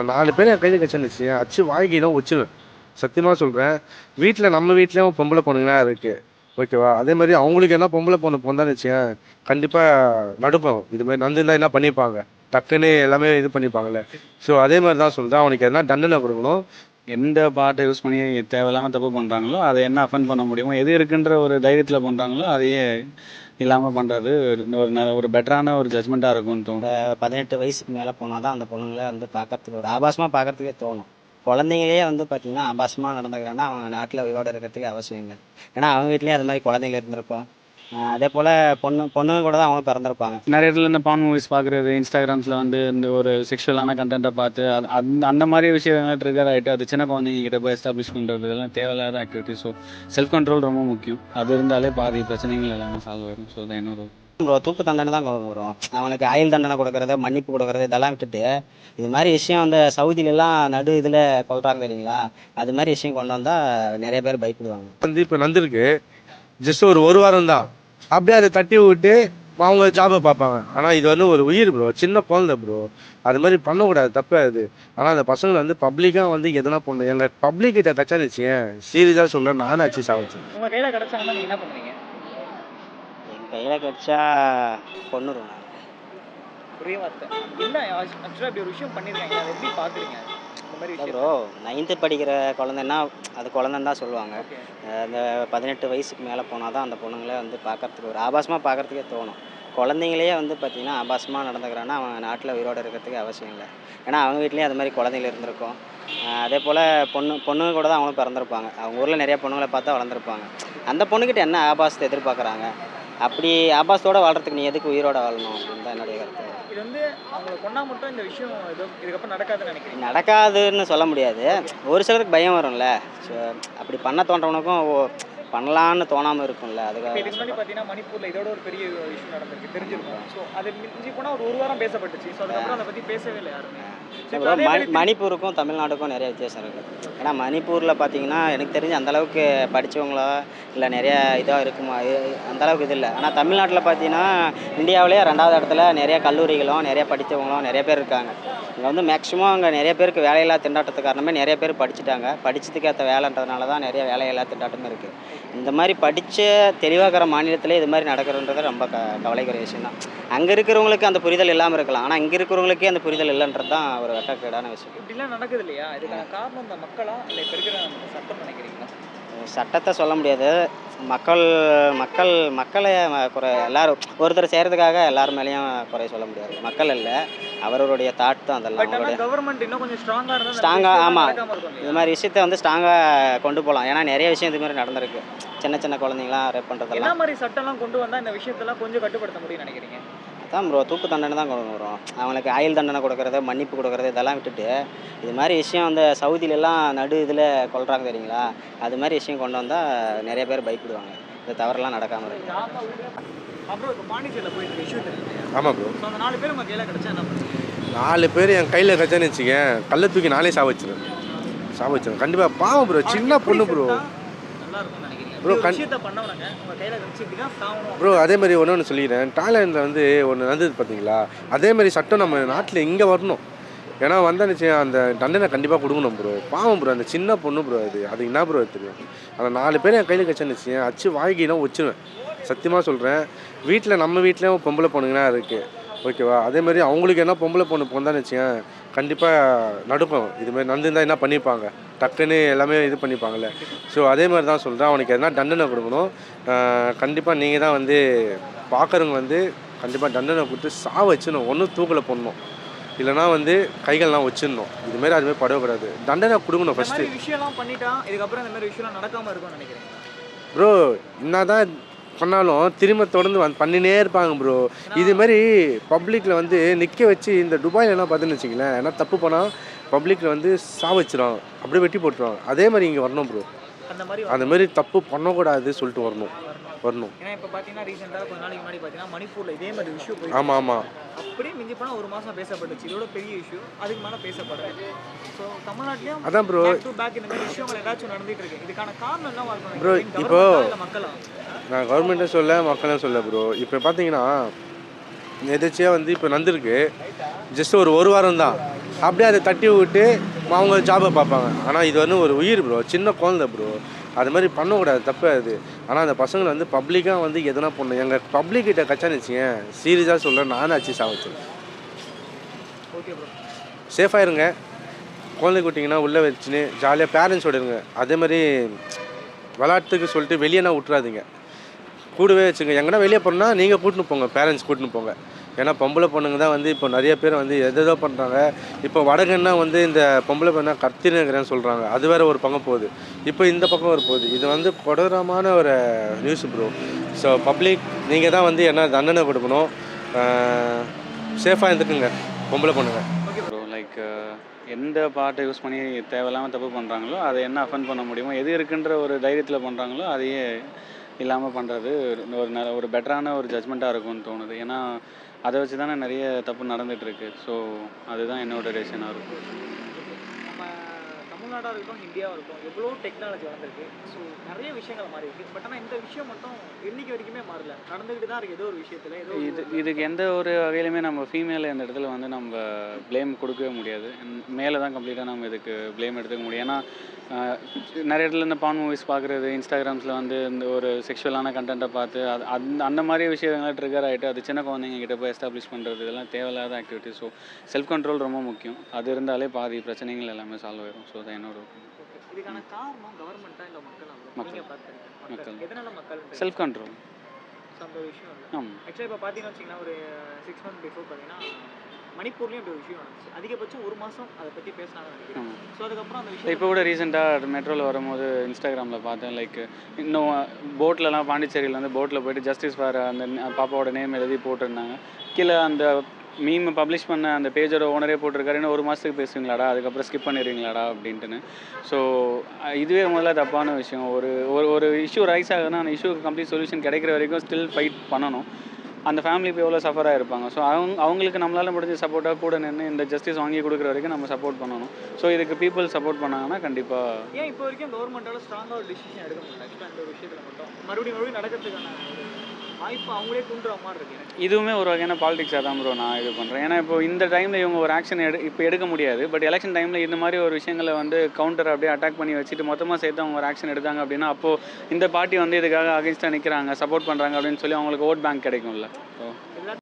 நாலு பேர் என் கையில் கச்சிருந்துச்சு அச்சு வாங்கி தான் வச்சுருவேன். சத்தியமாக சொல்கிறேன் வீட்டில் நம்ம வீட்லேயும் பொம்பளை பொண்ணுங்களாம் இருக்குது ஓகேவா? அதே மாதிரி அவங்களுக்கு என்ன பொம்பளை பொண்ணு பொந்தான்னு வச்சுக்கேன் கண்டிப்பாக நடுப்போம். இது மாதிரி நடந்துருந்தா என்ன பண்ணியிருப்பாங்க டக்குன்னு எல்லாமே இது பண்ணிப்பாங்கல்ல. ஸோ அதே மாதிரி தான் சொல்கிறேன் அவனுக்கு எதனா தண்டனை கொடுக்கணும். எந்த பாட்டை யூஸ் பண்ணி தேவையில்லாமல் தப்பு பண்ணுறாங்களோ அதை என்ன அஃபெண்ட் பண்ண முடியுமோ எது இருக்குன்ற ஒரு தைரியத்தில் பண்ணுறாங்களோ அதையே இல்லாமல் பண்ணுறது ஒரு நல்ல ஒரு பெட்டரான ஒரு ஜட்மெண்ட்டாக இருக்கும்னு தோணும். பதினெட்டு வயசுக்கு மேலே போனால் தான் அந்த பொண்ணுங்களை வந்து பார்க்கறதுக்கு ஒரு ஆபாசமாக பார்க்கறதுக்கே தோணும். குழந்தைங்களே வந்து பார்த்தீங்கன்னா ஆபாசமாக நடந்துக்கிறாங்கன்னா அவங்க நாட்டில் உயிரோடு இருக்கிறதுக்கு அவசியம் இல்லை. ஏன்னா அவங்க வீட்லேயே அது மாதிரி குழந்தைங்க இருந்திருப்போம் அதே போல் பொண்ணு பொண்ணுங்க கூட தான் அவங்க பிறந்திருப்பாங்க. நிறைய இடத்துல இந்த பான் மூவிஸ் பார்க்குறது இன்ஸ்டாகிராம்ஸில் வந்து இந்த ஒரு செக்ஷுவலான கண்டென்ட்டை பார்த்து அது அந்த அந்த மாதிரி விஷயங்கள் ட்ரிகர் ஆகிட்டு அது சின்ன குழந்தைங்க கிட்ட போய் எஸ்டாப்ளிஷ் பண்ணுறது இதெல்லாம் தேவையில்லாத ஆக்டிவிட்டி ஸோ செல்ஃப் கண்ட்ரோல் ரொம்ப முக்கியம். அது இருந்தாலே பாதி பிரச்சனைகள் எல்லாமே சால்வ் ஆகும் ஸோ தான் இன்னொரு ப்ரோ தூக்கு தண்டனை தான் வரும். அவனுக்கு ஆயுள் தண்டனை கொடுக்கறது மன்னிப்பு கொடுக்கறது இதெல்லாம் விட்டுட்டு இது மாதிரி விஷயம் அந்த சவுதியிலலாம் நடு இதில் கொள்றாங்க தெரியுங்களா? அது மாதிரி விஷயம் கொண்டு வந்தால் நிறைய பேர் பயப்படுவாங்க. வந்து இப்போ நடந்திருக்கு ஜஸ்ட் ஒரு ஒரு வாரம் தான். அப்படியே அதை தட்டி விட்டு அவங்க ஜாபை பார்ப்பாங்க. ஆனால் இது வந்து ஒரு உயிர் ப்ரோ சின்ன குழந்தை ப்ரோ அது மாதிரி பண்ணக்கூடாது. தப்பு அது. ஆனால் அந்த பசங்களை வந்து பப்ளிக்காக வந்து எதனா பண்ணு. எங்கள் பப்ளிக் கிட்ட தச்சானுச்சு சீரியஸாக சொல்கிறேன் நானும் அச்சு சாவச்சு. உங்க கையில கிடைச்சாங்கன்னா என்ன பண்ணுவீங்க? என் கையில் கிடச்சா கொண்டுருவேன் ஒரே வார்த்தை என்ன ஆக்சுவலா இப்படி ஒரு விஷயம் பண்ணிருக்காங்க. அதை எப்படி பாக்குறீங்க மாதிரி ப்ரோ நைன்த்து படிக்கிற குழந்தைன்னா அது குழந்தைன்னு தான் சொல்லுவாங்க. அந்த பதினெட்டு வயசுக்கு மேலே போனால் தான் அந்த பொண்ணுங்களே வந்து பார்க்கறதுக்கு ஒரு ஆபாசமாக பார்க்கறதுக்கே தோணும். குழந்தைங்களே வந்து பார்த்தீங்கன்னா ஆபாசமாக நடந்துக்கிறான்னா அவன் நாட்டில் உயிரோட இருக்கிறதுக்கு அவசியம் இல்லை. ஏன்னா அவங்க வீட்லேயும் அது மாதிரி குழந்தைகள் இருந்திருக்கும். அதே போல் பொண்ணு பொண்ணுங்க கூட தான் அவங்களும் பிறந்திருப்பாங்க. அவங்க ஊரில் நிறைய பொண்ணுங்களை பார்த்தா வளர்ந்துருப்பாங்க. அந்த பொண்ணுக்கிட்ட என்ன ஆபாசத்தை எதிர்பார்க்குறாங்க? அப்படி ஆபாசத்தோட வாழ்றதுக்கு நீ எதுக்கு உயிரோட வாழணும் அப்படின்னு தான் என்னுடைய கருத்து. இது வந்து அவங்களை கொண்டா மட்டும் இந்த விஷயம் இதுக்கப்புறம் நடக்காதுன்னு நினைக்கிறீங்க? நடக்காதுன்னு சொல்ல முடியாது. ஒரு சிலருக்கு பயம் வரும்ல. ஸோ அப்படி பண்ண தோன்றவனுக்கும் ஓ பண்ணலான்னு தோணாமல் இருக்கும்ல அதுக்காக இதுக்கு முன்னாடி பார்த்தீங்கன்னா மணிப்பூர்ல இதோட ஒரு பெரிய இஷ்யூ நடந்திருக்கு தெரிஞ்சிருக்கும். ஸோ அது மிஞ்சி போனால் ஒரு ஒரு வாரம் பேசப்பட்டுச்சு. ஸோ அதுக்கப்புறம் அதை பற்றி பேசவே இல்லை யாருமே. மணிப்பூருக்கும் தமிழ்நாட்டுக்கும் நிறைய வித்தியாசம் இருக்குது ஏன்னா மணிப்பூரில் பார்த்தீங்கன்னா எனக்கு தெரிஞ்சு அந்த அளவுக்கு படித்தவங்களோ இல்லை நிறைய இதாக இருக்குமா இ- அந்த அளவுக்கு இது இல்லை. ஆனால் தமிழ்நாட்டில் பார்த்தீங்கன்னா இந்தியாவிலேயே ரெண்டாவது இடத்துல நிறைய கல்லூரிகளும் நிறைய படித்தவங்களும் நிறைய பேர் இருக்காங்க. இங்கே வந்து மேக்ஸிமம் அங்கே நிறைய பேருக்கு வேலையில்லா திண்டாட்டத்துக்கு காரணமே நிறைய பேர் படிச்சுட்டாங்க. படிச்சதுக்கு ஏற்ற வேலைன்றதுனால தான் நிறைய வேலையில்லா திண்டாட்டமும் இருக்குது இந்த மாதிரி படித்த தெளிவாகிற மாநிலத்தில் இது மாதிரி நடக்கிறன்றது ரொம்ப க கவலைக்குரிய விஷயம் தான் அங்கே இருக்கிறவங்களுக்கு அந்த புரிதல் இல்லாமல் இருக்கலாம். ஆனால் இங்கே இருக்கிறவங்களுக்கே அந்த புரிதல் இல்லைன்றது தான் ஒரு வெட்டக்கேடான விஷயம். இப்படிலாம் நடக்குது இல்லையா? இதுக்கான காரணம் இந்த மக்களாக இல்லை இப்போ இருக்கிற சட்டம் நினைக்கிறீங்களா? சட்டத்தை சொல்ல முடியாது. மக்கள் மக்கள் மக்களை குறை எல்லாரும் ஒருத்தர் செய்கிறதுக்காக எல்லார் மேலேயும் குறை சொல்ல முடியாது. மக்கள் இல்லை அவர்களுடைய தாட் தான் அதெல்லாம். அவங்களுடைய கவர்மெண்ட் இன்னும் கொஞ்சம் ஸ்ட்ராங்காக இருந்தால் Strong ஆ, ஆமா. நடக்காம இருக்கும் இது மாதிரி விஷயத்தை வந்து ஸ்ட்ராங்காக கொண்டு போகலாம் ஏன்னா நிறைய விஷயம் இது மாதிரி நடந்திருக்கு. சின்ன சின்ன குழந்தைங்களாம் ரேப் பண்ணுறதெல்லாம் மாதிரி சட்டம்லாம் கொண்டு வந்தால் இந்த விஷயத்தெல்லாம் கொஞ்சம் கட்டுப்படுத்த முடியும்னு நினைக்கிறீங்க? அதான் ப்ரோ தூக்கு தண்டனை தான் கொண்டு வரும் அவங்களுக்கு ஆயுள் தண்டனை கொடுக்கறது மன்னிப்பு கொடுக்கறது இதெல்லாம் விட்டுட்டு இது மாதிரி விஷயம் அந்த சவுதியிலலாம் நடு இதில் கொள்றாங்க தெரியுங்களா? அது மாதிரி விஷயம் கொண்டு வந்தால் நிறைய பேர் பயப்படுவாங்க. இந்த தவறெல்லாம் நடக்காமல் இருக்கும் ஆமாம் ப்ரோ நாலு பேர் உங்கள் கையில் கிடைச்சா என்ன பண்ணுவீங்க? நாலு பேர் என் கையில் கச்சான்னு வச்சுக்கேன் கல்லை தூக்கி நானே சாவச்சிருவேன் சாவச்சிருவேன் கண்டிப்பாக பாவம் ப்ரோ சின்ன பொண்ணு ப்ரோ நல்லா இருக்கும்னு நினைக்கிறீங்க Bro கண்- ப்ரோ அதே மாதிரி ஒன்று ஒன்று சொல்லிக்கிறேன். தாய்லாண்டில் வந்து ஒன்று நடந்தது பார்த்தீங்களா அதே மாதிரி சட்டம் நம்ம நாட்டில் இங்கே வரணும். ஏன்னா வந்தானுச்சு அந்த தண்டனை கண்டிப்பாக கொடுக்கணும் ப்ரோ பாவம் ப்ரோ அந்த சின்ன பொண்ணு ப்ரோ அது. அது என்ன ப்ரோ தெரியும்? அந்த நாலு பேர் என் கையில் கச்சானுச்சு அச்சு வாங்கினா வச்சிருவேன் சத்தியமாக சொல்கிறேன் வீட்டில் நம்ம வீட்லேயும் பொம்பளை பொண்ணுங்களாம் இருக்குது ஓகேவா? அதே மாதிரி அவங்களுக்கு என்ன பொம்பளை பொண்ணு பொந்தான்னு வச்சுக்கேன் கண்டிப்பாக நடுப்போம் இது மாதிரி நடந்திருந்தா என்ன பண்ணியிருப்பாங்க டக்குன்னு எல்லாமே இது பண்ணிப்பாங்கல்ல. ஸோ அதே மாதிரி தான் சொல்கிறேன் அவனுக்கு எதனா தண்டனை கொடுக்கணும். கண்டிப்பாக நீங்கள் தான் வந்து பார்க்குறவங்க வந்து கண்டிப்பாக தண்டனை கொடுத்து சா வச்சிடணும் ஒன்றும் தூக்கில் போடணும். இல்லைனா வந்து கைகள்லாம் வச்சிடணும். இதுமாரி அதுமாரி படக்கூடாது தண்டனை கொடுக்கணும் ஃபஸ்ட்டு விஷயம்லாம் பண்ணிட்டா இதுக்கப்புறம் இந்த மாதிரி விஷயம்லாம் நடக்காம இருக்கும்னு நினைக்கிறேன். ப்ரோ என்னதான் பண்ணாலும் திரும்ப தொடர்ந்து வந்து பண்ணினே இருப்பாங்க ப்ரோ இது மாதிரி பப்ளிக்கில் வந்து நிற்க வச்சு இந்த துபாயில் என்ன பார்த்துன்னு வச்சிங்களேன் ஏன்னா தப்பு பண்ணால் பப்ளிக்கில் வந்து சா அப்படியே வெட்டி போட்டுருவாங்க. அதே மாதிரி இங்கே வரணும் ப்ரோ அந்த மாதிரி அந்த மாதிரி தப்பு பண்ணக்கூடாது சொல்லிட்டு வரணும். வரணும். ஏன்னா இப்போ பார்த்தீங்கன்னா ரீசெண்டாக கொஞ்ச நாளைக்கு முன்னாடி பார்த்தீங்கன்னா மணிப்பூரில் இதே மாதிரி விஷயம் போயிட்டு ஆமாம் ஆமாம் அப்படியே மிஞ்சி போனால் ஒரு மாதம் பேசப்பட்டுச்சு. இதோட பெரிய இஷ்யூ அதுக்கு மேலே பேசப்படல. ஸோ தமிழ்நாட்டிலையும் அதான் ப்ரோ டு பேக் இந்த மாதிரி விஷயங்கள் ஏதாச்சும் நடந்துட்டு இருக்கு. இதுக்கான காரணம் என்னவா இருக்கும் நினைக்கிறீங்க? இப்போ- மக்களா? நான் கவர்மெண்ட்டும் சொல்ல மக்களும் சொல்ல ப்ரோ இப்போ பார்த்தீங்கன்னா எதாச்சியாக வந்து இப்போ நடந்திருக்கு. ஜஸ்ட் ஒரு ஒரு வாரம் தான். அப்படியே அதை தட்டி விட்டு அவங்க ஜாபை பார்ப்பாங்க. ஆனால் இது வந்து ஒரு உயிர் ப்ரோ சின்ன குழந்தை ப்ரோ அது மாதிரி பண்ணக்கூடாது. தப்பு அது. ஆனால் அந்த பசங்களை வந்து பப்ளிக்காக வந்து எதனா பண்ணணும் எங்கள் பப்ளிக் கிட்ட கச்சான்னு வச்சுக்கேன் சீரியஸாக சொல்ல நானும் அச்சு சாவச்சு. ஓகே ப்ரோ சேஃபாக இருங்க. குழந்தை குட்டிங்கன்னா உள்ளே வச்சுன்னு ஜாலியாக பேரண்ட்ஸோட இருங்க. அதே மாதிரி விளாட்டுக்கு சொல்லிட்டு வெளியேனா விட்றாதீங்க கூடவே வச்சுங்க. எங்கன்னா வெளியே போனால் நீங்கள் கூட்டின்னு போங்க. பேரண்ட்ஸ் கூட்டின்னு போங்க. ஏன்னா பொம்பளை பொண்ணுங்க தான் வந்து இப்போ நிறைய பேர் வந்து எதோ பண்ணுறாங்க இப்போ வடகன்னா வந்து இந்த பொம்பளை பொண்ணை கத்தினுங்கிறேன்னு சொல்கிறாங்க அது வேறு ஒரு பக்கம் போகுது. இப்போ இந்த பக்கம் ஒரு போகுது. இது வந்து கொடூரமான ஒரு நியூஸ் ப்ரோ ஸோ பப்ளிக் நீங்கள் தான் வந்து என்ன தண்டனை கொடுக்கணும் சேஃபாக இருந்துக்குங்க பொம்பளை பொண்ணுங்க. ப்ரோ லைக் எந்த பாட்டை யூஸ் பண்ணி தேவையில்லாமல் தப்பு பண்ணுறாங்களோ அதை என்ன அஃபெண்ட் பண்ண முடியுமோ எது இருக்குன்ற ஒரு தைரியத்தில் பண்ணுறாங்களோ அதையே இல்லாமல் பண்ணுறது ஒரு நல்ல ஒரு பெட்டரான ஒரு ஜட்மெண்ட்டாக இருக்கும்னு தோணுது. ஏன்னா அதை வச்சு தானே நிறைய தப்பு நடந்துகிட்ருக்கு ஸோ அதுதான் என்னோடய ரீசனாக இருக்கும் தமிழ்நாடாக இருக்கட்டும் இந்தியாவாக இருக்கட்டும் எவ்வளோ டெக்னாலஜி வளர்ந்துருக்கு. ஸோ நிறைய விஷயங்கள் மாறி இருக்கு. பட் ஆனால் இந்த விஷயம் மட்டும் இன்னைக்கு வரைக்குமே மாறல. நடந்துக்கிட்டு தான் இருக்கு. ஏதோ ஒரு விஷயத்தில் ஏதோ இது இதுக்கு எந்த ஒரு வகையிலுமே நம்ம ஃபீமேல் இந்த இடத்துல வந்து நம்ம ப்ளேம் கொடுக்கவே முடியாது. மேலே தான் கம்ப்ளீட்டாக நம்ம இதுக்கு ப்ளேம் எடுத்துக்க முடியும். ஏன்னா நிறைய இடத்துல இந்த பான் மூவிஸ் பார்க்குறது இன்ஸ்டாகிராம்ஸில் வந்து இந்த ஒரு செக்ஷுவலான கண்டென்ட்டை பார்த்து அது அந்த அந்த மாதிரி விஷயங்கள் ட்ரிகர் ஆகிட்டு அது சின்ன குழந்தைங்க கிட்ட போய் எஸ்டாப்ளிஷ் பண்ணுறது இதெல்லாம் தேவையில்லாத ஆக்டிவிட்டி ஸோ செல்ஃப் கண்ட்ரோல் ரொம்ப முக்கியம். அது இருந்தாலே பாதி பிரச்சனைகள் எல்லாமே சால்வ் ஆயிடும் ஸோ தான் என்னோட இதுக்கான காரணம் கவர்மெண்ட்டா இல்லை மக்களா மக்கள். நீங்கள் பார்த்துருக்கீங்க. மக்கள். மக்கள். எதனால மக்கள் செல்ஃப் கண்ட்ரோல் ஸோ அந்த ஒரு விஷயம் இல்லை ஆமாம் ஆக்சுவலாக இப்போ பார்த்தீங்கன்னு வச்சிங்கன்னா ஒரு சிக்ஸ் மந்த் பிஃபோர் பார்த்தீங்கன்னா மணிப்பூர்லேயும் இப்படி ஒரு விஷயம் நடந்துச்சு. அதிகபட்சம் ஒரு மாதம் அதை பற்றி பேசினாங்க நினைக்கிறேன். ஸோ அதுக்கப்புறம் அந்த விஷயம் இப்போ கூட ரீசெண்டாக மெட்ரோவில் வரும்போது இன்ஸ்டாகிராமில் பார்த்தேன் லைக் இன்னும் போட்லலாம் பாண்டிச்சேரியில் வந்து போட்டில் போயிட்டு ஜஸ்டிஸ் ஃபார் அந்த பாப்பாவோட நேம் எழுதி போட்டிருந்தாங்க. கீழே அந்த மீம் பப்ளிஷ் பண்ண அந்த பேஜோட ஓனரே போட்டிருக்காருன்னு ஒரு மாதத்துக்கு பேசுவீங்களாடா அதுக்கப்புறம் ஸ்கிப் பண்ணிடுவீங்களாடா அப்படின்ட்டுன்னு. ஸோ இதுவே முதல்ல தப்பான விஷயம். ஒரு ஒரு ஒரு இஷ்யூ ரைஸ் ஆகுதுன்னா அந்த இஷ்யூக்கு கம்ப்ளீட் சொல்யூஷன் கிடைக்கிற வரைக்கும் ஸ்டில் ஃபைட் பண்ணணும். அந்த ஃபேமிலி இப்போ எவ்வளோ சஃபராக இருப்பாங்க ஸோ அவங்க அவங்களுக்கு நம்மளால் முடிஞ்ச சப்போர்ட்டாக கூட நின்று இந்த ஜஸ்டிஸ் வாங்கி கொடுக்குற வரைக்கும் நம்ம சப்போர்ட் பண்ணணும். ஸோ இதுக்கு பீப்புள் சப்போர்ட் பண்ணாங்கன்னா கண்டிப்பாக ஏன் இப்போ வரைக்கும் கவர்மெண்ட்டால ஸ்ட்ராங்காக ஒரு டிசிஷன் எடுக்க முடியல? இந்த விஷயத்தில் மட்டும். மறுபடியும் மறுபடியும் நடக்கிறதுக்கான வாய்ப்பு அவங்களே தூண்டுற மாதிரி இருக்கு. இதுவுமே ஒரு வகையான பாலிடிக்ஸாக தான் ப்ரோ நான் இது பண்ணுறேன் ஏன்னா இப்போ இந்த டைமில் இவங்க ஒரு ஆக்ஷன் எடு இப்போ எடுக்க முடியாது. பட் எலெக்ஷன் டைமில் இந்த மாதிரி ஒரு விஷயங்களை வந்து கவுண்டர் அப்படியே அட்டாக் பண்ணி வச்சுட்டு மொத்தமாக சேர்த்து அவங்க ஒரு ஆக்ஷன் எடுத்தாங்க அப்படின்னா அப்போது இந்த பார்ட்டி வந்து இதுக்காக அகேன்ஸ்டாக நிற்கிறாங்க சப்போர்ட் பண்ணுறாங்க அப்படின்னு சொல்லி அவங்களுக்கு ஓட் பேங்க் கிடைக்கும்ல.